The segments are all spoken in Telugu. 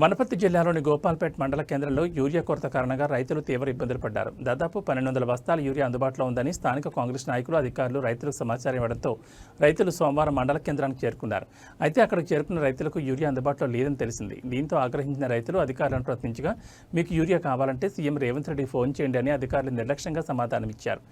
వనపర్తి జిల్లాలోని గోపాల్పేట్ మండల కేంద్రంలో యూరియా కొరత కారణంగా రైతులు తీవ్ర ఇబ్బందులు పడ్డారు. దాదాపు పన్నెండు వందల బస్తాల యూరియా అందుబాటులో ఉందని స్థానిక కాంగ్రెస్ నాయకులు అధికారులు రైతులకు సమాచారం ఇవ్వడంతో రైతులు సోమవారం మండల కేంద్రానికి చేరుకున్నారు. అయితే అక్కడికి చేరుకున్న రైతులకు యూరియా అందుబాటులో లేదని తెలిసింది. దీంతో ఆగ్రహించిన రైతులు అధికారులను ప్రశ్నించగా మీకు యూరియా కావాలంటే సీఎం రేవంత్ రెడ్డి ఫోన్ చేయండి అని అధికారులు నిర్లక్ష్యంగా సమాధానమిచ్చారు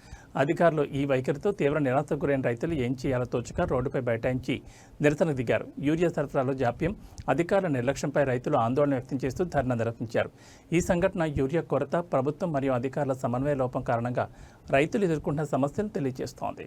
అధికారులు ఈ వైఖరితో తీవ్ర నిరాశకు గురైన రైతులు ఏం చేయాలో తోచక రోడ్డుపై బైఠాయించి నిరసన దిగారు. యూరియా సరఫరాలో జాప్యం అధికారుల నిర్లక్ష్యంపై రైతులు ఆందోళన వ్యక్తం చేస్తూ ధర్నా నిర్వహించారు. ఈ సంఘటన యూరియా కొరత ప్రభుత్వం మరియు అధికారుల సమన్వయ లోపం కారణంగా రైతులు ఎదుర్కొంటున్న సమస్యలు తెలియజేస్తోంది.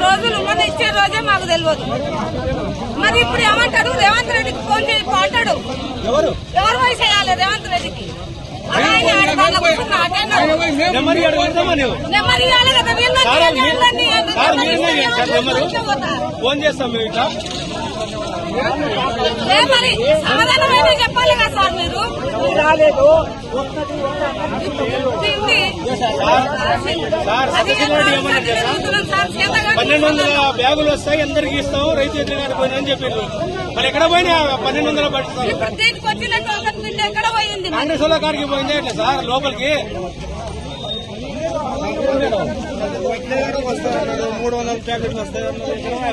రోజులు మన ఇచ్చే రోజే మాకు తెలియదు మరి ఇప్పుడు ఏమంటాడు రేవంత్ రెడ్డికి ఫోన్ చేయి అంటాడు. ఎవరు? ఎవరు వయసు చేయాలి రేవంత్ రెడ్డికి. ఫోన్ చేస్తాం మేము ఇట్లా. చెప్పాలి కదా సార్ మీరు? చేతగాని పన్నెండు వందల బ్యాగులు వస్తాయి అందరికి ఇస్తాం రైతు ఎదురుగానే పోయినా అని చెప్పారు. మరి ఎక్కడ పోయినా పన్నెండు వందల? కాంగ్రెస్ వాళ్ళ కాడికి పోయిందే ఇట్లా సార్ లోపలికి? మూడు వందల ప్యాకెట్లు వస్తాయి